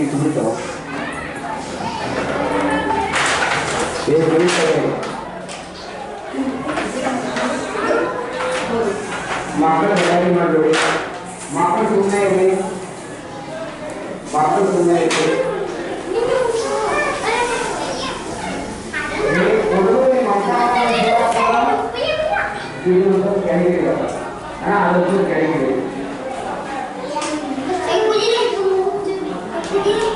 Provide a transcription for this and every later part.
ಇಟ್ಬಿಟ್ಟು ಏ ಬೆಳೀತಾರೆ ಮಕ್ಕಳು ತಯಾರಿ ಮಾಡಬೇಡಿ ಮಕ್ಕಳು ಸುಮ್ಮನೆ ಇರಲಿ ಮಕ್ಕಳು ಸುಮ್ಮನೆ ಇರಲಿ ಹುಡುಗರಿಗೆ ಮಕ್ಕಳು ಕೆಳಗಿದೆ ಹಣ ಅದಕ್ಕೂ ಕೆಳಗಿದೆ ನಿಧಾನಕ್ಕೆ ಬಿಡಿ. ಕ್ಲಿನಿಕ್ ಅಲ್ಲಿ ಯಾರಾದ್ರೂ ಕೊಡಿ. ಎರಡು ಸಾವಿರದ ಹದಿನೇಳು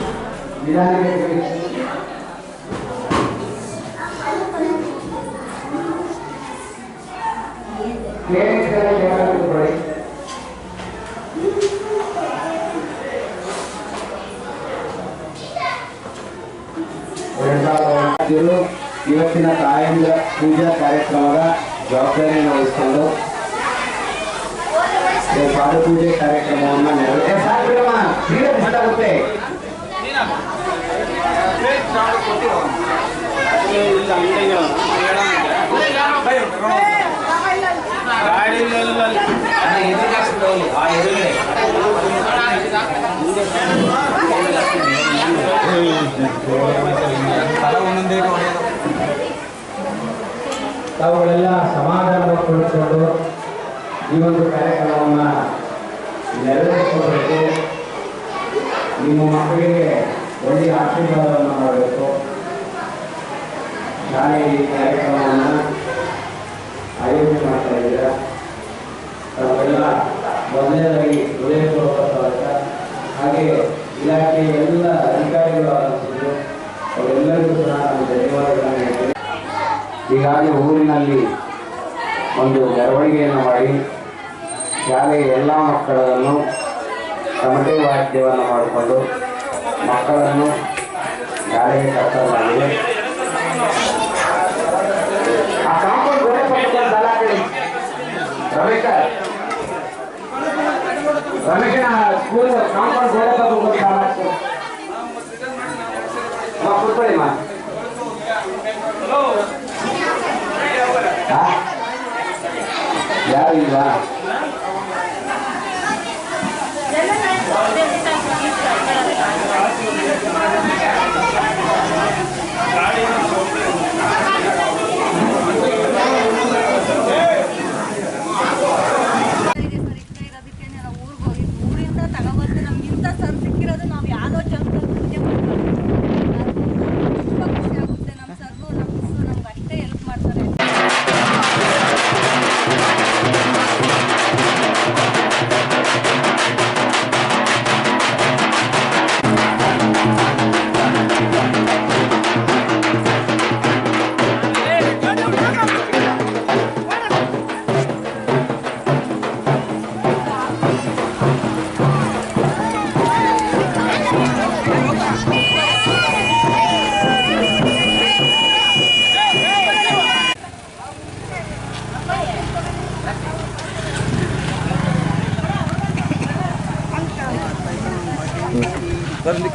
ಇವತ್ತಿನ ತಾಯಂದ ಪೂಜಾ ಕಾರ್ಯಕ್ರಮದ ಜವಾಬ್ದಾರಿಯನ್ನು ವಹಿಸಿಕೊಂಡು ಈ ಪಾದಪೂಜೆ ಕಾರ್ಯಕ್ರಮವನ್ನು ನೆರವೇರಿಸ ತಾವುಗಳೆಲ್ಲ ಸಮಾಧಾನಪಡಿಸಿಕೊಂಡು ಈ ಒಂದು ಕಾರ್ಯಕ್ರಮವನ್ನು ನೆರವೇರಿಸಬೇಕು. ನಿಮ್ಮ ಮಕ್ಕಳಿಗೆ ಒಳ್ಳೆಯ ಆಶೀರ್ವಾದವನ್ನು ಮಾಡಬೇಕು. ಶಾಲೆಯಲ್ಲಿ ಕಾರ್ಯಕ್ರಮವನ್ನು ಆಯೋಜನೆ ಮಾಡ್ತಾ ಇದ್ದೀರಾ? ತಾವೆಲ್ಲ ಮೊದಲನೇದಾಗಿ ಹೃದಯಪೂರ್ವಕ ಹಾಗೆ ಇಲಾಖೆ ಎಲ್ಲ ಅಧಿಕಾರಿಗಳು ಆಗಮಿಸಿದ್ರು. ಅವರೆಲ್ಲರಿಗೂ ಸಹ ನಾನು ಧನ್ಯವಾದಗಳನ್ನು ಹೇಳ್ತೀನಿ. ಹೀಗಾಗಿ ಊರಿನಲ್ಲಿ ಒಂದು ಮೆರವಣಿಗೆಯನ್ನು ಮಾಡಿ, ಶಾಲೆಯ ಎಲ್ಲ ಮಕ್ಕಳನ್ನು ತಮಟೆ ವಾದ್ಯವನ್ನು ಮಾಡಿಕೊಂಡು ಮಕ್ಕಳನ್ನು ಶಾಲೆಗೆ ಕರ್ತಲಾಗಿದೆ ಆ ಕಾಂಪೌಂಡ್ ಗೋಡೆ ಪಕ್ಕದಲ್ಲಿ ಸಾಲ ಹಾಕೊಳ್ಳಿ. ರಮೇಶ, ರಮೇಶನ ಸ್ಕೂಲ್ ಕಾಂಪೌಂಡ್ ಗೋಡೆ. ಕೂತ್ಕೊಳ್ಳಿ ಅಮ್ಮ.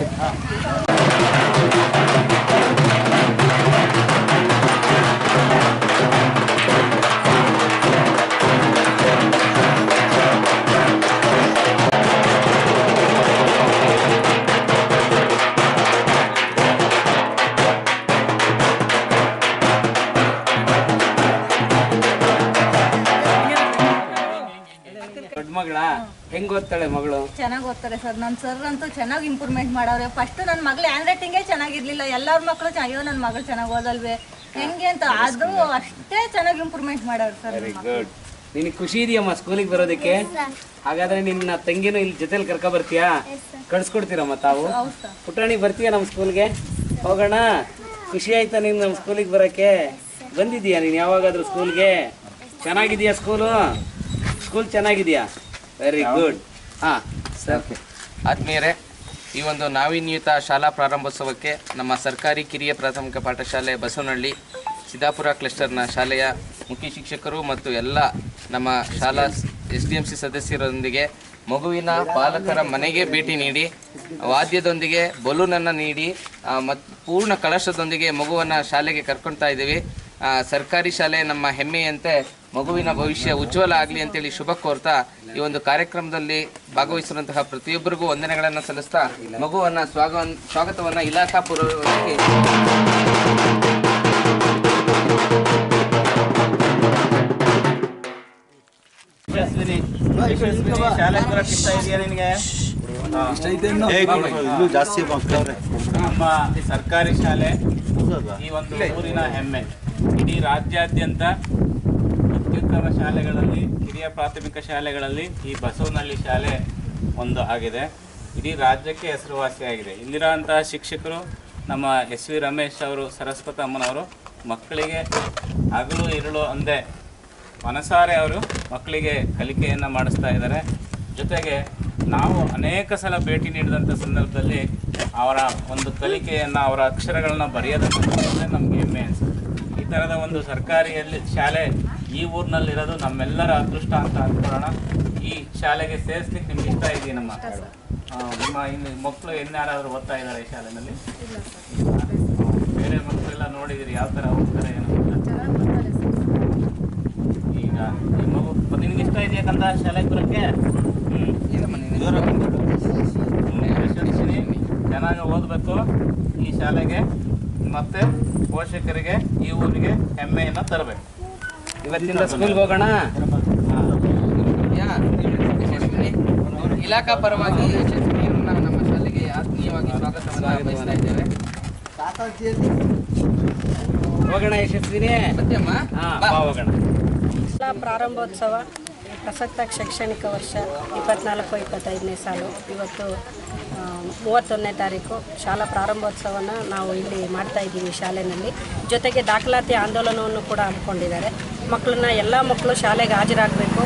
Thank you. ಹೆಂಗ್ ಓದ್ತಾಳೆ ಮಗಳು? ಚೆನ್ನಾಗಿ ಓದ್ತಾರೆ ಸರ್. ನನ್ನ ಸರ್ ಅಂತೂ ಚೆನ್ನಾಗಿ ಇಂಪ್ರೂವ್ಮೆಂಟ್ ಮಾಡವ್ರೆ. ಫಸ್ಟ್ ನನ್ನ ಮಗಳು ಹ್ಯಾಂಡ್ ರೈಟಿಂಗೇ ಚೆನ್ನಾಗಿರ್ಲಿಲ್ಲ. ಎಲ್ಲರ ಮಕ್ಕಳು ಅಯ್ಯೋ ನನ್ನ ಮಗಳು ಚೆನ್ನಾಗಿ ಓದಲ್ವೇ? ಹೆಂಗೆ ಅಂತ? ಆದ್ರೂ ಅಷ್ಟೇ ಚೆನ್ನಾಗಿ ಇಂಪ್ರೂವ್ಮೆಂಟ್ ಮಾಡವ್ರೆ ಸರ್ ವೆರಿ ಗುಡ್ ನಿನಗೆ ಖುಷಿ ಇದೆಯಮ್ಮ ಸ್ಕೂಲಿಗೆ ಬರೋದಕ್ಕೆ? ಹಾಗಾದ್ರೆ ನಿನ್ನ ತಂಗಿನೂ ಇಲ್ಲಿ ಜೊತೆಲಿ ಕರ್ಕೊ ಬರ್ತೀಯಾ? ಕಳ್ಸ್ಕೊಡ್ತೀರಮ್ಮ ತಾವು? ಪುಟಾಣಿ ಬರ್ತೀಯಾ ನಮ್ಮ ಸ್ಕೂಲ್ಗೆ ಹೋಗೋಣ. ಖುಷಿ ಆಯ್ತಾ ನೀನು ನಮ್ಮ ಸ್ಕೂಲಿಗೆ ಬರೋಕ್ಕೆ ಬಂದಿದ್ದೀಯಾ ನೀನು ಯಾವಾಗಾದ್ರೂ ಸ್ಕೂಲ್ಗೆ ಚೆನ್ನಾಗಿದೆಯಾ ಸ್ಕೂಲು ಸ್ಕೂಲ್ ಚೆನ್ನಾಗಿದೆಯಾ ವೆರಿ ಗುಡ್ ಹಾಂ ಸರ್ ಆತ್ಮೀಯರೇ ಈ ಒಂದು ನಾವೀನ್ಯುತ ಶಾಲಾ ಪ್ರಾರಂಭೋತ್ಸವಕ್ಕೆ ನಮ್ಮ ಸರ್ಕಾರಿ ಕಿರಿಯ ಪ್ರಾಥಮಿಕ ಪಾಠಶಾಲೆ ಬಸವನಹಳ್ಳಿ ಸಿದ್ದಾಪುರ ಕ್ಲಸ್ಟರ್ನ ಶಾಲೆಯ ಮುಖ್ಯ ಶಿಕ್ಷಕರು ಮತ್ತು ಎಲ್ಲ ನಮ್ಮ ಶಾಲಾ ಎಸ್ ಡಿ ಎಂ ಸಿ ಸದಸ್ಯರೊಂದಿಗೆ ಮಗುವಿನ ಪಾಲಕರ ಮನೆಗೆ ಭೇಟಿ ನೀಡಿ ವಾದ್ಯದೊಂದಿಗೆ ಬಲೂನನ್ನು ನೀಡಿ ಮತ್ತು ಪೂರ್ಣ ಕಳಶದೊಂದಿಗೆ ಮಗುವನ್ನು ಶಾಲೆಗೆ ಕರ್ಕೊಳ್ತಾ ಇದ್ದೀವಿ. ಸರ್ಕಾರಿ ಶಾಲೆ ನಮ್ಮ ಹೆಮ್ಮೆಯಂತೆ ಮಗುವಿನ ಭವಿಷ್ಯ ಉಜ್ವಲ ಆಗಲಿ ಅಂತೇಳಿ ಶುಭ ಕೋರ್ತಾ ಈ ಒಂದು ಕಾರ್ಯಕ್ರಮದಲ್ಲಿ ಭಾಗವಹಿಸಿರುವಂತಹ ಪ್ರತಿಯೊಬ್ಬರಿಗೂ ವಂದನೆಗಳನ್ನು ಸಲ್ಲಿಸ್ತಾ ಮಗುವನ್ನ ಸ್ವಾಗ ಸ್ವಾಗತವನ್ನ ಇಲಾಖಾ ಪೂರ್ವವಾಗಿ ನಮ್ಮ ಸರ್ಕಾರಿ ಶಾಲೆ ಈ ಒಂದು ಊರಿನ ಹೆಮ್ಮೆ. ಇಡೀ ರಾಜ್ಯಾದ್ಯಂತ ಅತ್ಯುತ್ತಮ ಶಾಲೆಗಳಲ್ಲಿ, ಹಿರಿಯ ಪ್ರಾಥಮಿಕ ಶಾಲೆಗಳಲ್ಲಿ ಈ ಬಸವನಹಳ್ಳಿ ಶಾಲೆ ಒಂದು ಆಗಿದೆ. ಇಡೀ ರಾಜ್ಯಕ್ಕೆ ಹೆಸರುವಾಸಿಯಾಗಿದೆ ಇಲ್ಲಿರುವಂತಹ ಶಿಕ್ಷಕರು ನಮ್ಮ ಎಸ್ ವಿ ರಮೇಶ್ ಅವರು, ಸರಸ್ವತ ಅಮ್ಮನವರು ಮಕ್ಕಳಿಗೆ ಹಗಲು ಇರುಳು ಅಂದೇ ಮನಸಾರೆ ಅವರು ಮಕ್ಕಳಿಗೆ ಕಲಿಕೆಯನ್ನು ಮಾಡಿಸ್ತಾ ಇದ್ದಾರೆ. ಜೊತೆಗೆ ನಾವು ಅನೇಕ ಸಲ ಭೇಟಿ ನೀಡಿದಂಥ ಸಂದರ್ಭದಲ್ಲಿ ಅವರ ಒಂದು ಕಲಿಕೆಯನ್ನು, ಅವರ ಅಕ್ಷರಗಳನ್ನ ನೋಡಿದ್ರೆ ನಮಗೆ ಹೆಮ್ಮೆ ಅನಿಸುತ್ತೆ. ಈ ಥರದ ಒಂದು ಸರ್ಕಾರಿಯಲ್ಲಿ ಶಾಲೆ ಈ ಊರಿನಲ್ಲಿರೋದು ನಮ್ಮೆಲ್ಲರ ಅದೃಷ್ಟ ಅಂತ ಅನ್ಕೊಳ್ಳೋಣ. ಈ ಶಾಲೆಗೆ ಸೇರಿಸ್ಲಿಕ್ಕೆ ನಿಮ್ಗೆ ಇಷ್ಟ ಇದೆಯೇನಮ್ಮ ನಮ್ಮ ನಿಮ್ಮ ಇನ್ನು ಮಕ್ಕಳು ಇನ್ಯಾರಾದರೂ ಓದ್ತಾ ಇದ್ದಾರೆ ಈ ಶಾಲೆಯಲ್ಲಿ ಬೇರೆ ಮಕ್ಕಳೆಲ್ಲ ನೋಡಿದಿರಿ ಯಾವ ಥರ ಹೋಗ್ತಾರೆ ಏನು ಈಗ ನಿಮ್ಮ ಮಗು ನಿನ್ಗೆ ಇಷ್ಟ ಇದೆಯಾ ಕಂದ ಶಾಲೆಗೆ ಬರೋಕ್ಕೆ? ಚೆನ್ನಾಗಿ ಓದಬೇಕು ಈ ಶಾಲೆಗೆ. ಮತ್ತು ಪೋಷಕರಿಗೆ ಈ ಊರಿಗೆ ಹೆಮ್ಮೆಯನ್ನು ತರಬೇಕು. ಇವತ್ತಿಂದ ಸ್ಕೂಲ್ಗೆ ಹೋಗೋಣ. ಇಲಾಖಾ ಪರವಾಗಿ ಯಶಸ್ವಿನಿಯನ್ನ ನಮ್ಮ ಶಾಲೆಗೆ ಆತ್ಮೀಯವಾಗಿ ಸ್ವಾಗತವನ್ನು ಬಯಸ್ತಾ ಇದ್ದೇವೆ. ಹೋಗೋಣ ಯಶಸ್ವಿನಿ? ಸತ್ಯಮ್ಮ? ಹೋಗೋಣ. ಪ್ರಾರಂಭೋತ್ಸವ ಪ್ರಸಕ್ತ ಶೈಕ್ಷಣಿಕ ವರ್ಷ ಇಪ್ಪತ್ನಾಲ್ಕು ಇಪ್ಪತ್ತೈದನೇ ಸಾಲು. ಇವತ್ತು ಮೂವತ್ತೊಂದನೇ ತಾರೀಕು ಶಾಲಾ ಪ್ರಾರಂಭೋತ್ಸವನ ನಾವು ಇಲ್ಲಿ ಮಾಡ್ತಾ ಇದ್ದೀವಿ ಶಾಲೆಯಲ್ಲಿ ಜೊತೆಗೆ ದಾಖಲಾತಿ ಆಂದೋಲನವನ್ನು ಕೂಡ ಹಮ್ಮಿಕೊಂಡಿದ್ದಾರೆ. ಮಕ್ಕಳನ್ನ ಎಲ್ಲ ಮಕ್ಕಳು ಶಾಲೆಗೆ ಹಾಜರಾಗಬೇಕು,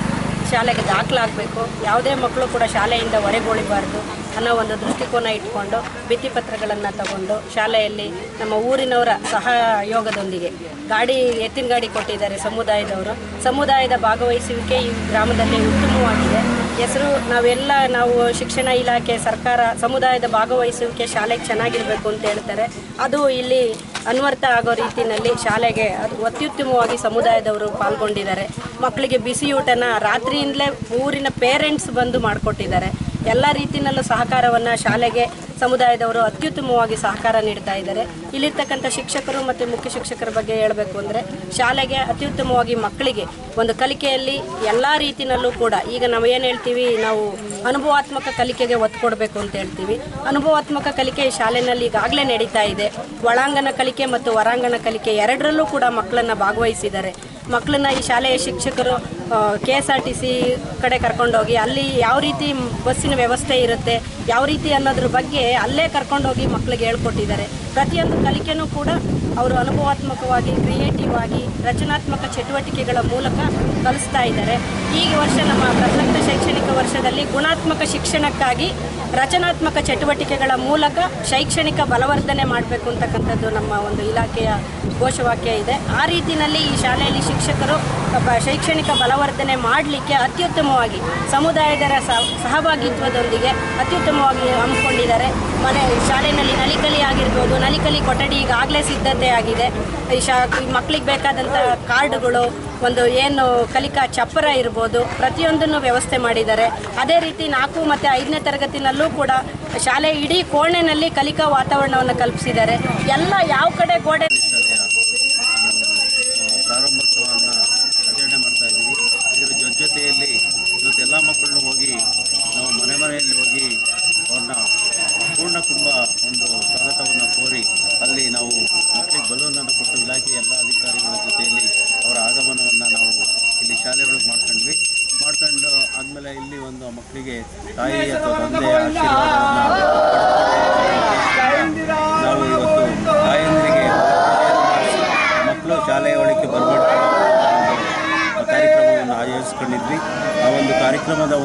ಶಾಲೆಗೆ ದಾಖಲಾಗಬೇಕು. ಯಾವುದೇ ಮಕ್ಕಳು ಕೂಡ ಶಾಲೆಯಿಂದ ಹೊರಗೊಳಿಬಾರ್ದು ಅನ್ನೋ ಒಂದು ದೃಷ್ಟಿಕೋನ ಇಟ್ಕೊಂಡು ಭಿತ್ತಿಪತ್ರಗಳನ್ನು ತಗೊಂಡು ಶಾಲೆಯಲ್ಲಿ ನಮ್ಮ ಊರಿನವರ ಸಹಯೋಗದೊಂದಿಗೆ ಗಾಡಿ, ಎತ್ತಿನ ಗಾಡಿ ಕೊಟ್ಟಿದ್ದಾರೆ ಸಮುದಾಯದವರು. ಸಮುದಾಯದ ಭಾಗವಹಿಸುವಿಕೆ ಈ ಗ್ರಾಮದಲ್ಲಿ ಉತ್ತಮವಾಗಿದೆ. ಹೆಸರು, ನಾವೆಲ್ಲ ನಾವು ಶಿಕ್ಷಣ ಇಲಾಖೆ ಸರ್ಕಾರ ಸಮುದಾಯದ ಭಾಗವಹಿಸುವಿಕೆ ಶಾಲೆಗೆ ಚೆನ್ನಾಗಿರಬೇಕು ಅಂತ ಹೇಳ್ತಾರೆ. ಅದು ಇಲ್ಲಿ ಅನ್ವರ್ಥ ಆಗೋ ರೀತಿಯಲ್ಲಿ ಶಾಲೆಗೆ ಅತ್ಯುತ್ತಮವಾಗಿ ಸಮುದಾಯದವರು ಪಾಲ್ಗೊಂಡಿದ್ದಾರೆ. ಮಕ್ಕಳಿಗೆ ಬಿಸಿಯೂಟನ ರಾತ್ರಿಯಿಂದಲೇ ಊರಿನ ಪೇರೆಂಟ್ಸ್ ಬಂದು ಮಾಡಿಕೊಟ್ಟಿದ್ದಾರೆ. ಎಲ್ಲ ರೀತಿಯಲ್ಲೂ ಸಹಕಾರವನ್ನು ಶಾಲೆಗೆ ಸಮುದಾಯದವರು ಅತ್ಯುತ್ತಮವಾಗಿ ಸಹಕಾರ ನೀಡ್ತಾ ಇದ್ದಾರೆ. ಇಲ್ಲಿರ್ತಕ್ಕಂಥ ಶಿಕ್ಷಕರು ಮತ್ತು ಮುಖ್ಯ ಶಿಕ್ಷಕರ ಬಗ್ಗೆ ಹೇಳಬೇಕು ಅಂದರೆ, ಶಾಲೆಗೆ ಅತ್ಯುತ್ತಮವಾಗಿ ಮಕ್ಕಳಿಗೆ ಒಂದು ಕಲಿಕೆಯಲ್ಲಿ ಎಲ್ಲ ರೀತಿಯಲ್ಲೂ ಕೂಡ, ಈಗ ನಾವು ಏನು ಹೇಳ್ತೀವಿ, ನಾವು ಅನುಭವಾತ್ಮಕ ಕಲಿಕೆಗೆ ಒತ್ತು ಕೊಡಬೇಕು ಅಂತ ಹೇಳ್ತೀವಿ. ಅನುಭವಾತ್ಮಕ ಕಲಿಕೆ ಶಾಲೆಯಲ್ಲಿ ಈಗಾಗಲೇ ನಡೀತಾ ಇದೆ. ಒಳಾಂಗಣ ಕಲಿಕೆ ಮತ್ತು ಹೊರಾಂಗಣ ಕಲಿಕೆ ಎರಡರಲ್ಲೂ ಕೂಡ ಮಕ್ಕಳನ್ನು ಭಾಗವಹಿಸಿದ್ದಾರೆ. ಮಕ್ಕಳನ್ನ ಈ ಶಾಲೆಯ ಶಿಕ್ಷಕರು K S R T C ಕಡೆ ಕರ್ಕೊಂಡೋಗಿ ಅಲ್ಲಿ ಯಾವ ರೀತಿ ಬಸ್ಸಿನ ವ್ಯವಸ್ಥೆ ಇರುತ್ತೆ ಯಾವ ರೀತಿ ಅನ್ನೋದ್ರ ಬಗ್ಗೆ ಅಲ್ಲೇ ಕರ್ಕೊಂಡೋಗಿ ಮಕ್ಕಳಿಗೆ ಹೇಳ್ಕೊಟ್ಟಿದ್ದಾರೆ. ಪ್ರತಿಯೊಂದು ಕಲಿಕೆನೂ ಕೂಡ ಅವರು ಅನುಭವಾತ್ಮಕವಾಗಿ ಕ್ರಿಯೇಟಿವ್ ಆಗಿ, ರಚನಾತ್ಮಕ ಚಟುವಟಿಕೆಗಳ ಮೂಲಕ ಕಲಿಸ್ತಾ ಇದ್ದಾರೆ. ಈ ವರ್ಷ ನಮ್ಮ ಪ್ರಸಕ್ತ ಶೈಕ್ಷಣಿಕ ವರ್ಷದಲ್ಲಿ ಗುಣಾತ್ಮಕ ಶಿಕ್ಷಣಕ್ಕಾಗಿ ರಚನಾತ್ಮಕ ಚಟುವಟಿಕೆಗಳ ಮೂಲಕ ಶೈಕ್ಷಣಿಕ ಬಲವರ್ಧನೆ ಮಾಡಬೇಕು ಅಂತಕ್ಕಂಥದ್ದು ನಮ್ಮ ಒಂದು ಇಲಾಖೆಯ ಘೋಷವಾಕ್ಯ ಇದೆ. ಆ ರೀತಿಯಲ್ಲಿ ಈ ಶಾಲೆಯಲ್ಲಿ ಶಿಕ್ಷಕರು ಶೈಕ್ಷಣಿಕ ಬಲವರ್ಧನೆ ಮಾಡಲಿಕ್ಕೆ ಅತ್ಯುತ್ತಮವಾಗಿ ಸಮುದಾಯದರ ಸಹ- ಸಹಭಾಗಿತ್ವದೊಂದಿಗೆ ಅತ್ಯುತ್ತಮವಾಗಿ ಹಮ್ಮಿಕೊಂಡಿದ್ದಾರೆ. ಮನೆ, ಶಾಲೆಯಲ್ಲಿ ನಲಿಕಲಿ ಆಗಿರ್ಬೋದು, ನಲಿಕಲಿ ಕೊಠಡಿ ಈಗಾಗಲೇ ಸಿದ್ಧತೆ ಆಗಿದೆ. ಈ ಶಾ ಮಕ್ಕಳಿಗೆ ಬೇಕಾದಂಥ ಕಾರ್ಡ್ಗಳು ಒಂದು ಏನು ಕಲಿಕಾ ಚಪ್ಪರ ಇರ್ಬೋದು, ಪ್ರತಿಯೊಂದನ್ನು ವ್ಯವಸ್ಥೆ ಮಾಡಿದ್ದಾರೆ. ಅದೇ ರೀತಿ ನಾಲ್ಕು ಮತ್ತು ಐದನೇ ತರಗತಿನಲ್ಲೂ ಕೂಡ ಶಾಲೆ ಇಡೀ ಕೋಣೆನಲ್ಲಿ ಕಲಿಕಾ ವಾತಾವರಣವನ್ನು ಕಲ್ಪಿಸಿದ್ದಾರೆ. ಎಲ್ಲ ಯಾವ ಕಡೆ ಗೋಡೆ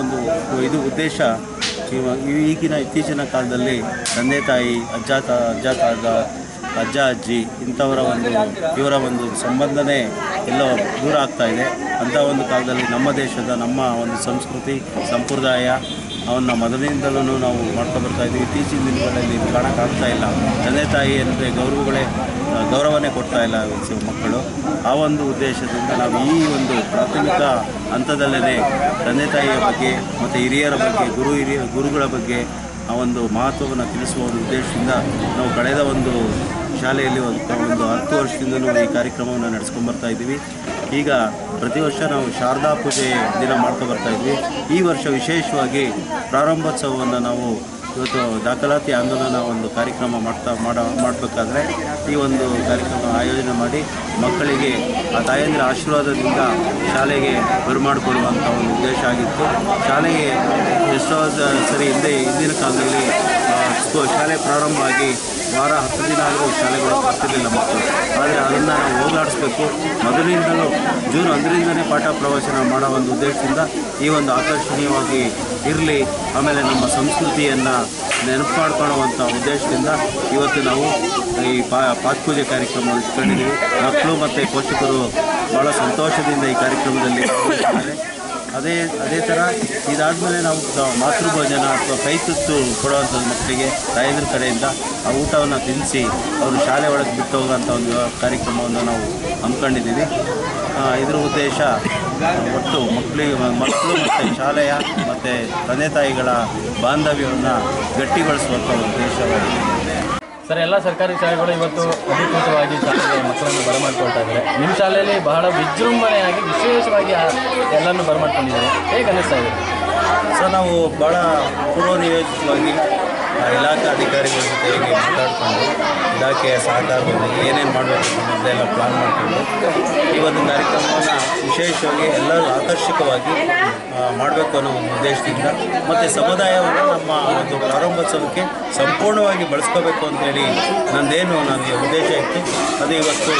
ಒಂದು ಇದು ಉದ್ದೇಶ ಈಗಿನ ಇತ್ತೀಚಿನ ಕಾಲದಲ್ಲಿ ತಂದೆ ತಾಯಿ, ಅಜ್ಜ ಅಜ್ಜ ತಾಗ ಅಜ್ಜ ಅಜ್ಜಿ ಇಂಥವರ ಒಂದು ಇವರ ಒಂದು ಸಂಬಂಧನೇ ಎಲ್ಲೋ ದೂರ ಆಗ್ತಾ ಇದೆ. ಅಂಥ ಒಂದು ಕಾಲದಲ್ಲಿ ನಮ್ಮ ದೇಶದ ನಮ್ಮ ಒಂದು ಸಂಸ್ಕೃತಿ, ಸಂಪ್ರದಾಯ ಅವನ್ನ ಮೊದಲಿನಿಂದಲೂ ನಾವು ಬರ್ತಾ ಇದ್ದೀವಿ. ಇತ್ತೀಚಿನ ದಿನಗಳಲ್ಲಿ ಕಾಣೋಕ್ಕಾಗ್ತಾ ಇಲ್ಲ. ತಂದೆ ತಾಯಿ ಅಂದರೆ ಗೌರವಗಳೇ ಗೌರವನೇ ಕೊಡ್ತಾ ಇಲ್ಲ ಮಕ್ಕಳು. ಆ ಒಂದು ಉದ್ದೇಶದಿಂದ ನಾವು ಈ ಒಂದು ಪ್ರಾಥಮಿಕ ಹಂತದಲ್ಲೇ ತಂದೆ ತಾಯಿಯ ಬಗ್ಗೆ ಮತ್ತು ಹಿರಿಯರ ಬಗ್ಗೆ, ಗುರು ಹಿರಿಯ, ಗುರುಗಳ ಬಗ್ಗೆ ಆ ಒಂದು ಮಹತ್ವವನ್ನು ತಿಳಿಸುವ ಒಂದು ಉದ್ದೇಶದಿಂದ ನಾವು ಕಳೆದ ಒಂದು ಶಾಲೆಯಲ್ಲಿ ಒಂದು ಹತ್ತು ವರ್ಷದಿಂದಲೂ ಈ ಕಾರ್ಯಕ್ರಮವನ್ನು ನಡೆಸ್ಕೊಂಡು ಬರ್ತಾ ಇದ್ದೀವಿ. ಈಗ ಪ್ರತಿ ವರ್ಷ ನಾವು ಶಾರದಾ ಪೂಜೆ ದಿನ ಮಾಡ್ತಾ ಬರ್ತಾ ಇದ್ವಿ. ಈ ವರ್ಷ ವಿಶೇಷವಾಗಿ ಪ್ರಾರಂಭೋತ್ಸವವನ್ನು ನಾವು ಇವತ್ತು ದಾಖಲಾತಿ ಆಂದೋಲನ ಒಂದು ಕಾರ್ಯಕ್ರಮ ಮಾಡ್ತಾ ಮಾಡ ಮಾಡಬೇಕಾದ್ರೆ ಈ ಒಂದು ಕಾರ್ಯಕ್ರಮ ಆಯೋಜನೆ ಮಾಡಿ ಮಕ್ಕಳಿಗೆ ಆ ತಾಯಂದಿರ ಆಶೀರ್ವಾದದಿಂದ ಶಾಲೆಗೆ ಬರಮಾಡಿಕೊಡುವಂಥ ಒಂದು ಉದ್ದೇಶ ಆಗಿತ್ತು. ಶಾಲೆಗೆ ಎಷ್ಟೋ ಸರಿ ಹಿಂದೆ ಹಿಂದಿನ ಕಾಲದಲ್ಲಿ ಸ್ಕೂ- ಶಾಲೆ ಪ್ರಾರಂಭ ಆಗಿ ವಾರ ಹತ್ತು ದಿನ ಆದರೂ ಶಾಲೆಗಳು ಬರ್ತಿರಲಿಲ್ಲ ಮಕ್ಕಳು. ಆದರೆ ಅದನ್ನು ನಾವು ಹೋಗಲಾಡಿಸ್ಬೇಕು. ಮೊದಲಿನಿಂದಲೂ ಜೂನ್ ಒಂದರಿಂದನೇ ಪಾಠ ಪ್ರವಚನ ಮಾಡೋ ಒಂದು ಉದ್ದೇಶದಿಂದ ಈ ಒಂದು ಆಕರ್ಷಣೀಯವಾಗಿ ಇರಲಿ, ಆಮೇಲೆ ನಮ್ಮ ಸಂಸ್ಕೃತಿಯನ್ನು ನೆನಪು ಮಾಡ್ಕೊಳ್ಳುವಂಥ ಉದ್ದೇಶದಿಂದ ಇವತ್ತು ನಾವು ಈ ಪಾ ಪಾತ್ಪೂಜೆ ಕಾರ್ಯಕ್ರಮ ಇಟ್ಕೊಂಡಿದ್ದೀವಿ. ಮಕ್ಕಳು ಮತ್ತು ಪೋಷಕರು ಭಾಳ ಸಂತೋಷದಿಂದ ಈ ಕಾರ್ಯಕ್ರಮದಲ್ಲಿ ಅದೇ ಅದೇ ಥರ ಇದಾದಮೇಲೆ ನಾವು ಮಾತೃ ಮಾತೃಭೋಜನ ಅಥವಾ ಕೈ ತುತ್ತು ಕೊಡುವಂಥದ್ದು ಮಕ್ಕಳಿಗೆ ತಾಯಂದ್ರ ಕಡೆಯಿಂದ ಆ ಊಟವನ್ನು ತಿನ್ನಿಸಿ ಅವರು ಶಾಲೆ ಒಳಗೆ ಬಿಟ್ಟು ಹೋಗೋಂಥ ಒಂದು ಕಾರ್ಯಕ್ರಮವನ್ನು ನಾವು ಹಮ್ಮಿಕೊಂಡಿದ್ದೀವಿ. ಇದರ ಉದ್ದೇಶ, ಒಟ್ಟು ಮಕ್ಕಳಿಗೆ ಮಕ್ಕಳು ಮತ್ತು ಶಾಲೆಯ ಮತ್ತು ತಂದೆ ತಾಯಿಗಳ ಬಾಂಧವ್ಯವನ್ನು ಗಟ್ಟಿಗೊಳಿಸುವಂಥ ಉದ್ದೇಶವಾಗಿದೆ. ಸರ್ ಎಲ್ಲ ಸರ್ಕಾರಿ ಶಾಲೆಗಳು ಇವತ್ತು ಅಧಿಕೃತವಾಗಿ ಶಾಲೆಗೆ ಮಕ್ಕಳನ್ನು ಬರಮಾಡ್ಕೊಳ್ತಾ ಇದ್ದಾರೆ. ನಿಮ್ಮ ಶಾಲೆಯಲ್ಲಿ ಬಹಳ ವಿಜೃಂಭಣೆಯಾಗಿ ವಿಶೇಷವಾಗಿ ಎಲ್ಲರನ್ನು ಬರಮಾಡ್ಕೊಂಡಿದ್ದಾರೆ. ಹೇಗೆ ಅನ್ನಿಸ್ತಾ ಇದೆ? ಸರ್ ನಾವು ಭಾಳ ಪೂರ್ವನಿಯೋಜಿತವಾಗಿ ಆ, ಇಲಾಖಾ ಅಧಿಕಾರಿಗಳ ಜೊತೆಗೆ ಮಾತಾಡಿಕೊಂಡು ಇಲಾಖೆಯ ಸಹಕಾರದಲ್ಲಿ ಏನೇನು ಮಾಡಬೇಕು ಅನ್ನೋದೆಲ್ಲ ಪ್ಲಾನ್ ಮಾಡಿಕೊಂಡು ಈ ಒಂದು ಕಾರ್ಯಕ್ರಮವನ್ನು ವಿಶೇಷವಾಗಿ ಎಲ್ಲರೂ ಆಕರ್ಷಕವಾಗಿ ಮಾಡಬೇಕು ಅನ್ನೋ ಒಂದು ಉದ್ದೇಶದಿಂದ ಮತ್ತು ಸಮುದಾಯವನ್ನು ನಮ್ಮ ಒಂದು ಪ್ರಾರಂಭೋತ್ಸವಕ್ಕೆ ಸಂಪೂರ್ಣವಾಗಿ ಬಳಸ್ಕೋಬೇಕು ಅಂತೇಳಿ ನಂದೇನು ನನಗೆ ಉದ್ದೇಶ ಇತ್ತು. ಅದು ಇವತ್ತು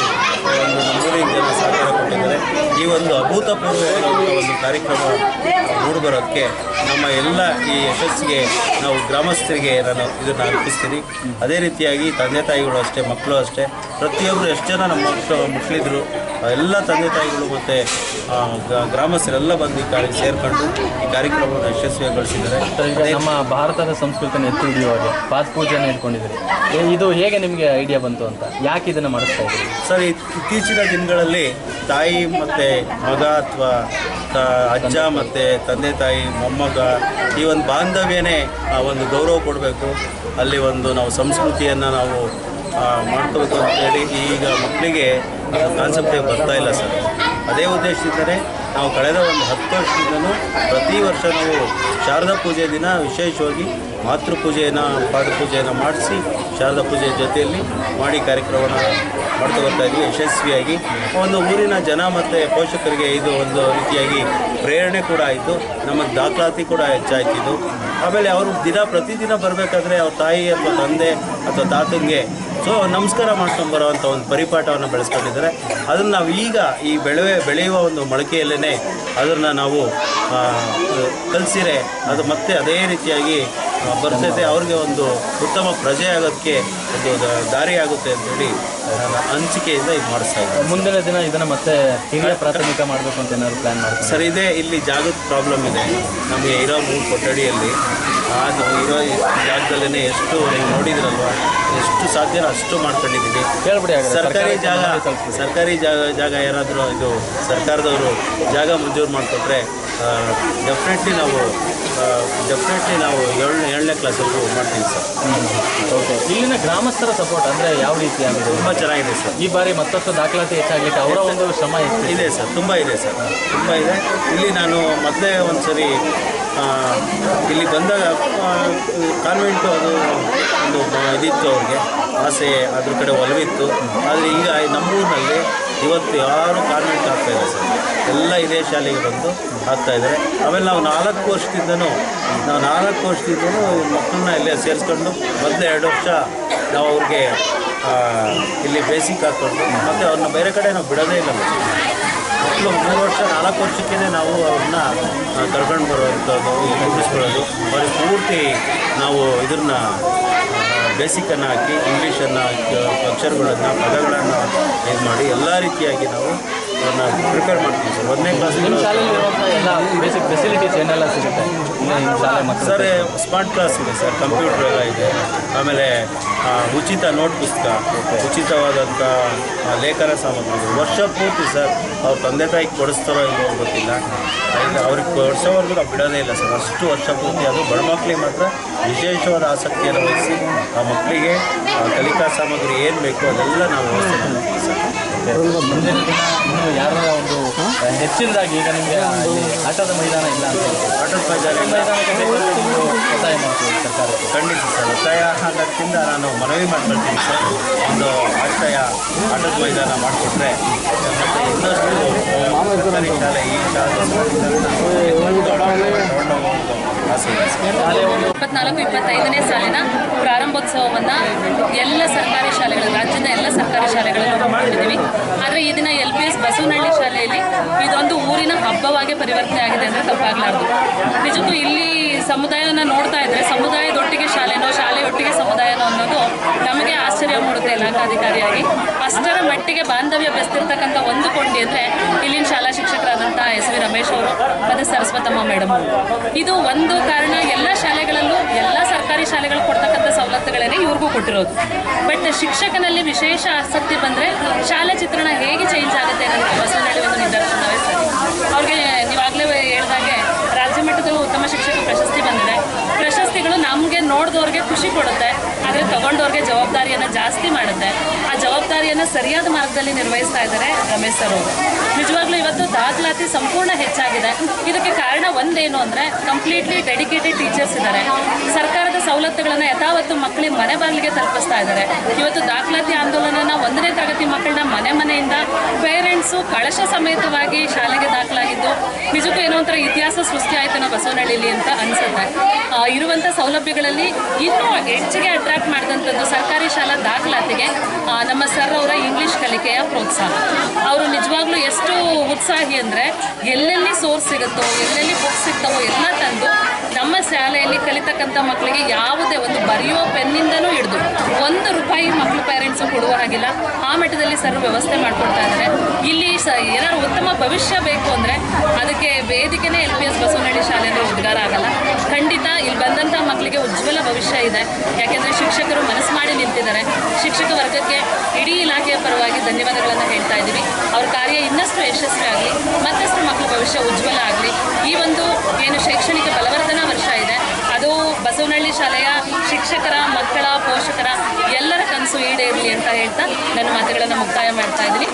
ಒಂದು ನಮ್ಮೂರಿನ ಜನ ಸಹಕಾರ ಕೊಟ್ಟಿದ್ದಾರೆ. ಈ ಒಂದು ಅಭೂತಪೂರ್ವ ಒಂದು ಕಾರ್ಯಕ್ರಮ ಮೂಡಿಬರೋಕ್ಕೆ ನಮ್ಮ ಎಲ್ಲ ಈ ಯಶಸ್ಸಿಗೆ ನಾವು ಗ್ರಾಮಸ್ಥರಿಗೆ ನಾನು ಇದನ್ನು ಅರ್ಪಿಸ್ತೀನಿ. ಅದೇ ರೀತಿಯಾಗಿ ತಂದೆ ತಾಯಿಗಳು ಅಷ್ಟೇ ಮಕ್ಕಳು ಅಷ್ಟೇ ಪ್ರತಿಯೊಬ್ಬರು ಎಷ್ಟು ಜನ ನಮ್ಮ ಮಕ್ಕಳು ಮಕ್ಕಳಿದ್ರು ಎಲ್ಲ ತಂದೆ ತಾಯಿಗಳು ಮತ್ತು ಗ್ರಾಮಸ್ಥರೆಲ್ಲ ಬಂದು ಈ ಕಾರ್ಯ ಸೇರ್ಕೊಂಡು ಈ ಕಾರ್ಯಕ್ರಮವನ್ನು ಯಶಸ್ವಿಗೊಳಿಸಿದ್ದಾರೆ ನಮ್ಮ ಭಾರತದ ಸಂಸ್ಕೃತಿಯನ್ನು ಎತ್ತಿ ಹಿಡಿಯುವಾಗ ಪಾತ್ ಪೂಜೆಯನ್ನು ಇಟ್ಕೊಂಡಿದ್ದೀರಿ ಇದು ಹೇಗೆ ನಿಮಗೆ ಐಡಿಯಾ ಬಂತು ಅಂತ? ಯಾಕೆ ಇದನ್ನು ಮಾಡಿಸ್ತಾ ಇದ್ದೀರಿ? ಸರ್ ಇತ್- ಇತ್ತೀಚಿನ ದಿನಗಳಲ್ಲಿ ತಾಯಿ ಮತ್ತು ಮಗ ಅಥವಾ ಅಜ್ಜ ಮತ್ತು ತಂದೆ ತಾಯಿ, ಮೊಮ್ಮಗ, ಈ ಒಂದು ಬಾಂಧವ್ಯನೇ, ಆ, ಒಂದು ಗೌರವ ಕೊಡಬೇಕು. ಅಲ್ಲಿ ಒಂದು ನಾವು ಸಂಸ್ಕೃತಿಯನ್ನು ನಾವು ಮಾಡ್ಕೋಬೇಕು ಅಂತೇಳಿ ಈಗ ಮಕ್ಕಳಿಗೆ ಕಾನ್ಸೆಪ್ಟೇ ಬರ್ತಾ ಇಲ್ಲ ಸರ್. ಅದೇ ಉದ್ದೇಶದಿಂದಲೇ ನಾವು ಕಳೆದ ಒಂದು ಹತ್ತು ವರ್ಷದಿಂದಲೂ ಪ್ರತಿ ವರ್ಷ ನಾವು ಶಾರದಾ ಪೂಜೆ ದಿನ ವಿಶೇಷವಾಗಿ ಮಾತೃ ಪೂಜೆಯನ್ನು ಪೂಜೆಯನ್ನು ಮಾಡಿಸಿ ಶಾರದಾ ಪೂಜೆ ಜೊತೆಯಲ್ಲಿ ಮಾಡಿ ಕಾರ್ಯಕ್ರಮವನ್ನು ಮಾಡ್ತಾ ಬರ್ತಾ ಇದ್ವಿ ಯಶಸ್ವಿಯಾಗಿ. ಒಂದು ಊರಿನ ಜನ ಮತ್ತು ಪೋಷಕರಿಗೆ ಇದು ಒಂದು ರೀತಿಯಾಗಿ ಪ್ರೇರಣೆ ಕೂಡ ಆಯಿತು. ನಮ್ಮ ದಾಖಲಾತಿ ಕೂಡ ಹೆಚ್ಚಾಯ್ತಿದ್ದು. ಆಮೇಲೆ ಅವರು ದಿನ ಪ್ರತಿದಿನ ಬರಬೇಕಾದ್ರೆ ಅವ್ರ ತಾಯಿ ಅಥವಾ ತಂದೆ ಅಥವಾ ತಾತಂಗೆ ಸೊ ನಮಸ್ಕಾರ ಮಾಡ್ಕೊಂಬರೋವಂಥ ಒಂದು ಪರಿಪಾಠವನ್ನು ಬೆಳೆಸ್ಕೊಂಡಿದ್ದಾರೆ. ಅದನ್ನು ನಾವು ಈಗ ಈ ಬೆಳೆ ಬೆಳೆಯುವ ಒಂದು ಮೊಳಕೆಯಲ್ಲೇ ಅದನ್ನು ನಾವು ಕಲಿಸಿರೆ, ಅದು ಮತ್ತೆ ಅದೇ ರೀತಿಯಾಗಿ ಬರ್ತೈತೆ ಅವ್ರಿಗೆ ಒಂದು ಉತ್ತಮ ಪ್ರಜೆ ಆಗೋದಕ್ಕೆ ಒಂದು ದಾರಿ ಆಗುತ್ತೆ ಅಂತೇಳಿ ನಾನು ಹಂಚಿಕೆಯಿಂದ ಇದು ಮಾಡಿಸ್ತಾ ಇದ್ದೀನಿ. ಮುಂದಿನ ದಿನ ಇದನ್ನು ಮತ್ತೆ ಹಿರಿಯ ಪ್ರಾಥಮಿಕ ಮಾಡಬೇಕು ಅಂತ ಏನಾದ್ರು ಪ್ಲ್ಯಾನ್ ಮಾಡ್ತಾರೆ? ಸರ್ ಇದೆ ಇಲ್ಲಿ ಜಾಗದ ಪ್ರಾಬ್ಲಮ್ ಇದೆ. ನಮಗೆ ಇರೋ ಮೂರು ಕೊಠಡಿಯಲ್ಲಿ ಅದು ಇರೋ ಜಾಗದಲ್ಲೇ ಎಷ್ಟು ನೀವು ನೋಡಿದ್ರಲ್ವ? ಎಷ್ಟು ಸಾಧ್ಯನೋ ಅಷ್ಟು ಮಾಡ್ಕೊಂಡಿದ್ದೀವಿ ಹೇಳ್ಬಿಡಿ. ಸರ್ಕಾರಿ ಜಾಗ ಸರ್ಕಾರಿ ಜಾಗ ಜಾಗ ಏನಾದರೂ ಇದು ಸರ್ಕಾರದವರು ಜಾಗ ಮಂಜೂರು ಮಾಡಿಕೊಟ್ರೆ ಡೆಫಿನೆಟ್ಲಿ ನಾವು ಡೆಫಿನೆಟ್ಲಿ ನಾವು ಏಳು ಏಳನೇ ಕ್ಲಾಸ್ವರೆಗೂ ಮಾಡ್ತೀವಿ ಸರ್. ಓಕೆ ಇಲ್ಲಿನ ಗ್ರಾಮಸ್ಥರ ಸಪೋರ್ಟ್ ಅಂದರೆ ಯಾವ ರೀತಿ ಆಗಿದೆ? ತುಂಬ ಚೆನ್ನಾಗಿದೆ ಸರ್. ಈ ಬಾರಿ ಮತ್ತಷ್ಟು ದಾಖಲಾತಿ ಹೆಚ್ಚಾಗಲಿಕ್ಕೆ ಅವರ ಒಂದು ಶ್ರಮ ಇದೆ ಸರ್ ತುಂಬ ಇದೆ ಸರ್ ತುಂಬ ಇದೆ. ಇಲ್ಲಿ ನಾನು ಮೊದಲೇ ಒಂದು ಸರಿ ಇಲ್ಲಿ ಬಂದಾಗ ಕಾನ್ವೆಂಟು ಅದು ಒಂದು ಇದಿತ್ತು ಅವ್ರಿಗೆ. ಆಸೆ, ಅದ್ರ ಕಡೆ ಒಲವಿತ್ತು. ಆದರೆ ಈಗ ನಮ್ಮೂರಿನಲ್ಲಿ ಇವತ್ತು ಯಾರು ಕಾನ್ವೆಂಟ್ ಆಗ್ತಾ ಇಲ್ಲ ಸರ್. ಎಲ್ಲ ಇದೇ ಶಾಲೆಗೆ ಬಂದು ಆಗ್ತಾ ಇದ್ದಾರೆ ಆಮೇಲೆ ನಾವು ನಾಲ್ಕು ವರ್ಷದಿಂದನೂ, ನಾವು ನಾಲ್ಕು ವರ್ಷದಿಂದನೂ ಮಕ್ಕಳನ್ನ ಇಲ್ಲೇ ಸೇರಿಸ್ಕೊಂಡು ಮೊದಲು ಎರಡು ವರ್ಷ ನಾವು ಅವ್ರಿಗೆ ಇಲ್ಲಿ ಬೇಸಿಕ್ ಹಾಕ್ಕೊಂಡು ಮತ್ತು ಅವ್ರನ್ನ ಬೇರೆ ಕಡೆ ನಾವು ಬಿಡೋದೇ ಇಲ್ಲ. ಮಕ್ಕಳು ಮೂರು ವರ್ಷ, ನಾಲ್ಕು ವರ್ಷಕ್ಕೇ ನಾವು ಅವ್ರನ್ನ ಕರ್ಕೊಂಡು ಬರುವಂಥದ್ದು ಇಲ್ಲಿ ಕೂರಿಸ್ಕೊಳ್ಳೋದು ಅವ್ರಿಗೆ ಪೂರ್ತಿ ನಾವು ಇದನ್ನ ಬೇಸಿಕನ್ನು ಹಾಕಿ ಇಂಗ್ಲೀಷನ್ನು ಅಕ್ಷರಗಳನ್ನು, ಪದಗಳನ್ನು ಇದು ಮಾಡಿ ಎಲ್ಲ ರೀತಿಯಾಗಿ ನಾವು ಅವ್ರನ್ನ ಪ್ರಿಪೇರ್ ಮಾಡ್ತೀವಿ ಸರ್. ಒಂದನೇ ಕ್ಲಾಸ್ ನಿಮ್ಮ ಶಾಲೆಯಲ್ಲಿ ಇರುವಂಥ ಎಲ್ಲ ಬೇಸಿಕ್ ಫೆಸಿಲಿಟೀಸ್ ಏನೆಲ್ಲ ಸಿಗುತ್ತೆ? ನಿಮ್ಮ ಶಾಲೆ ಮಕ್ಕಳು ಸರ್ ಸ್ಮಾರ್ಟ್ ಕ್ಲಾಸ್ ಇದೆ ಸರ್. ಕಂಪ್ಯೂಟರ್ ಎಲ್ಲ ಇದೆ. ಆಮೇಲೆ ಆ, ಉಚಿತ ನೋಟ್ ಪುಸ್ತಕ ಉಚಿತವಾದಂಥ ಆ, ಲೇಖನ ಸಾಮಗ್ರಿಗಳು. ವರ್ಷ ಪೂರ್ತಿ ಸರ್ ಅವ್ರ ತಂದೆ ತಾಯಿ ಕೊಡಿಸ್ತಾರೋ ಇಲ್ಲೋ ಗೊತ್ತಿಲ್ಲ. ಇಲ್ಲ ಅವ್ರಿಗೆ ಕೊಡಿಸೋವರೆಗೂ ನಾವು ಬಿಡೋದೇ ಇಲ್ಲ ಸರ್. ಅಷ್ಟು ವರ್ಷ ಪೂರ್ತಿ ಅದು ಬಡ ಮಕ್ಕಳಿಗೆ ಮಾತ್ರ ವಿಶೇಷವಾದ ಆಸಕ್ತಿಯನ್ನು ವಹಿಸಿ ಆ ಮಕ್ಕಳಿಗೆ ಆ ಕಲಿಕಾ ಸಾಮಗ್ರಿ ಏನು ಬೇಕೋ ಅದೆಲ್ಲ ನಾವು ವ್ಯವಸ್ಥೆ ಮಾಡ್ತೀವಿ ಸರ್. ಮುಂದಿನ ದಿನ ಇನ್ನೂ ಯಾರ ಒಂದು ಹೆಚ್ಚಿನದಾಗಿ ಈಗ ನಿಮಗೆ ಅಲ್ಲಿ ಆಟದ ಮೈದಾನ ಇಲ್ಲ ಅಂತ. ಆಟದ. ಮೈದಾನಕ್ಕೆ ಬೇಕಾದ್ರೆ ನೀವು ಒತ್ತಾಯ ಮಾಡ್ತೀವಿ ಸರ್ಕಾರಕ್ಕೆ ಖಂಡಿತ ಸರ್ ಒತ್ತಾಯ ಅನ್ನೋದಕ್ಕಿಂತ ನಾನು ಮನವಿ ಮಾಡ್ಕೊಳ್ತೀನಿ ಸರ್ ಒಂದು ಆಶ್ರಯ ಆಟದ ಮೈದಾನ ಮಾಡಿಕೊಟ್ರೆ ಮತ್ತು ಇನ್ನಷ್ಟು ಶಾಲೆ ಈ ಶಾಲೆ ತಗೊಂಡು ಆಸೆ ಇದೆ ಸರ್ ಶಾಲೆ ಒಂದು ಇಪ್ಪತ್ನಾಲ್ಕು, ಇಪ್ಪತ್ತೈದನೇ ಸಾಲಿನ ಪ್ರಾರಂಭೋತ್ಸವವನ್ನು ಎಲ್ಲ ಸರ್ಕಾರಿ ಶಾಲೆಗಳು, ರಾಜ್ಯದ ಎಲ್ಲ ಸರ್ಕಾರಿ ಶಾಲೆಗಳನ್ನು ಮಾಡಿದ್ದೀವಿ ಆದರೆ ಈ ದಿನ ಎಲ್ ಪಿ ಎಸ್ ಬಸವನಹಳ್ಳಿ ಶಾಲೆಯಲ್ಲಿ ಇದೊಂದು ಊರಿನ ಹಬ್ಬವಾಗಿ ಪರಿವರ್ತನೆ ಆಗಿದೆ ಅಂದರೆ ತಪ್ಪಾಗಲಾರದು. ನಿಜಕ್ಕೂ ಇಲ್ಲಿ ಸಮುದಾಯನ ನೋಡ್ತಾ ಇದ್ರೆ ಸಮುದಾಯದೊಟ್ಟಿಗೆ ಶಾಲೆನೋ, ಶಾಲೆಯೊಟ್ಟಿಗೆ ಸಮುದಾಯನೋ ಅನ್ನೋದು ನಮಗೆ ಆಶ್ಚರ್ಯ ಮೂಡುತ್ತೆ ಇಲಾಖಾಧಿಕಾರಿಯಾಗಿ. ಅಷ್ಟರ ಮಟ್ಟಿಗೆ ಬಾಂಧವ್ಯ ಬೆಸ್ತಿರ್ತಕ್ಕಂಥ ಒಂದು ಕೊಂಡಿ ಅಂದರೆ ಇಲ್ಲಿನ ಶಾಲಾ ಶಿಕ್ಷಕರಾದಂಥ ಎಸ್ ವಿ ರಮೇಶ್ ಅವರು ಮತ್ತು ಸರಸ್ವತಮ್ಮ ಮೇಡಮ್ ಇದು ಒಂದು ಕಾರಣ, ಎಲ್ಲ ಶಾಲೆಗಳಲ್ಲೂ ಎಲ್ಲ ಸರ್ಕಾರಿ ಶಾಲೆಗಳು ಕೊಡ್ತಕ್ಕಂಥ ಸವಲತ್ತುಗಳನ್ನೇ ಇವ್ರಿಗೂ ಕೊಟ್ಟಿರೋದು. ಬಟ್ ಶಿಕ್ಷಕನಲ್ಲಿ ವಿಶೇಷ ಆಸಕ್ತಿ ಬಂದರೆ ಶಾಲೆ ಚಿತ್ರಣ ಹೇಗೆ ಚೇಂಜ್ ಆಗುತ್ತೆ ಅನ್ನೋದಕ್ಕೆ ಬಸವನಹಳ್ಳಿ ಒಂದು ನಿದರ್ಶನವೇ ಸರಿ. ಅವ್ರಿಗೆ ನೀವಾಗಲೇ ಹೇಳಿದಾಗೆ ರಾಜ್ಯ ಮಟ್ಟದಲ್ಲೂ ಉತ್ತಮ ಶಿಕ್ಷಕ ಪ್ರಶಸ್ತಿ ಬಂದಿದೆ. ಪ್ರಶಸ್ತಿಗಳು ನಮಗೆ ನೋಡಿದವ್ರಿಗೆ ಖುಷಿ ಕೊಡುತ್ತೆ, ಆದರೆ ತಗೊಂಡವ್ರಿಗೆ ಜವಾಬ್ದಾರಿಯನ್ನು ಜಾಸ್ತಿ ಮಾಡುತ್ತೆ. ಆ ಜವಾಬ್ದಾರಿಯನ್ನು ಸರಿಯಾದ ಮಾರ್ಗದಲ್ಲಿ ನಿರ್ವಹಿಸ್ತಾ ಇದ್ದಾರೆ ರಮೇಶ್ ಸರ್ ಅವರು. ನಿಜವಾಗ್ಲೂ ಇವತ್ತು ದಾಖಲಾತಿ ಸಂಪೂರ್ಣ ಹೆಚ್ಚಾಗಿದೆ. ಇದಕ್ಕೆ ಕಾರಣ ಒಂದೇನು ಅಂದರೆ ಕಂಪ್ಲೀಟ್ಲಿ ಡೆಡಿಕೇಟೆಡ್ ಟೀಚರ್ಸ್ ಇದ್ದಾರೆ. ಸರ್ಕಾರದ ಸವಲತ್ತುಗಳನ್ನು ಯಥಾವತ್ತು ಮಕ್ಕಳಿಗೆ ಮನೆ ಬಾಗಿಲಿಗೆ ತಲುಪಿಸ್ತಾ ಇದ್ದಾರೆ. ಇವತ್ತು ದಾಖಲಾತಿ ತರಗತಿ ಮಕ್ಕಳನ್ನ ಮನೆ ಮನೆಯಿಂದ ಪೇರೆಂಟ್ಸು ಕಳಶ ಸಮೇತವಾಗಿ ಶಾಲೆಗೆ ದಾಖಲಾಗಿದ್ದು, ನಿಜಕ್ಕೂ ಏನೋ ಒಂಥರ ಇತಿಹಾಸ ಸೃಷ್ಟಿ ಆಯ್ತು ನಾವು ಬಸವನಹಳ್ಳಿಲಿ ಅಂತ ಅನಿಸುತ್ತೆ. ಇರುವಂಥ ಸೌಲಭ್ಯಗಳಲ್ಲಿ ಇನ್ನೂ ಹೆಚ್ಚಿಗೆ ಅಟ್ರಾಕ್ಟ್ ಮಾಡಿದಂಥದ್ದು ಸರ್ಕಾರಿ ಶಾಲಾ ದಾಖಲಾತಿಗೆ ನಮ್ಮ ಸರ್ ಅವರ ಇಂಗ್ಲಿಷ್ ಕಲಿಕೆಯ ಪ್ರೋತ್ಸಾಹ. ಅವರು ನಿಜವಾಗ್ಲೂ ಎಷ್ಟು ಉತ್ಸಾಹಿ ಅಂದರೆ ಎಲ್ಲೆಲ್ಲಿ ಸೋರ್ಸ್ ಸಿಗುತ್ತೋ, ಎಲ್ಲೆಲ್ಲಿ ಬುಕ್ಸ್ ಸಿಗ್ತವೋ ಎಲ್ಲ ತಂದು ನಮ್ಮ ಶಾಲೆಯಲ್ಲಿ ಕಲಿತಕ್ಕಂಥ ಮಕ್ಕಳಿಗೆ ಯಾವುದೇ ಒಂದು ಬರೆಯೋ ಪೆನ್ನಿಂದನೂ ಹಿಡಿದು ಒಂದು ರೂಪಾಯಿ ಮಕ್ಕಳು ಪೇರೆಂಟ್ಸು ಕೊಡುವ ಹಾಗಿಲ್ಲ. ಆ ಮಟ್ಟದಲ್ಲಿ ಸರ್ ವ್ಯವಸ್ಥೆ ಮಾಡಿಕೊಡ್ತಾ ಇದ್ದಾರೆ. ಇಲ್ಲಿ ಸ ಏನಾದ್ರು ಉತ್ತಮ ಭವಿಷ್ಯ ಬೇಕು ಅಂದರೆ ಅದಕ್ಕೆ ವೇದಿಕೆನೇ ಎಲ್ ಪಿ ಎಸ್ ಬಸವನಹಳ್ಳಿ ಶಾಲೆಯಲ್ಲಿ ಉದ್ಗಾರ ಆಗಲ್ಲ. ಖಂಡಿತ ಇಲ್ಲಿ ಬಂದಂಥ ಮಕ್ಕಳಿಗೆ ಉಜ್ವಲ ಭವಿಷ್ಯ ಇದೆ. ಯಾಕೆಂದರೆ ಶಿಕ್ಷಕರು ಮನಸ್ಸು ಮಾಡಿ ನಿಂತಿದ್ದಾರೆ. ಶಿಕ್ಷಕ ವರ್ಗಕ್ಕೆ ಇಡೀ ಇಲಾಖೆಯ ಪರವಾಗಿ ಧನ್ಯವಾದಗಳನ್ನು ಹೇಳ್ತಾ ಇದ್ದೀವಿ. ಅವ್ರ ಕಾರ್ಯ ಇನ್ನಷ್ಟು ಯಶಸ್ವಿ ಆಗಲಿ, ಮತ್ತಷ್ಟು ಮಕ್ಕಳ ಭವಿಷ್ಯ ಉಜ್ವಲ ಆಗಲಿ. ಈ ಒಂದು ಏನು ಶೈಕ್ಷಣಿಕ ಬಲವರ್ಧನಾ ವರ್ಷ ಇದೆ. ಅದು ಬಸವನಹಳ್ಳಿ ಶಾಲೆಯ ಶಿಕ್ಷಕರ, ಮಕ್ಕಳ, ಪೋಷಕರ ಎಲ್ಲರ ಕನಸು ಈಡೇರಲಿ ಅಂತ ಹೇಳ್ತಾ ನನ್ನ ಮಾತುಗಳನ್ನು ಮುಕ್ತಾಯ ಮಾಡ್ತಾ ಇದ್ದೀನಿ.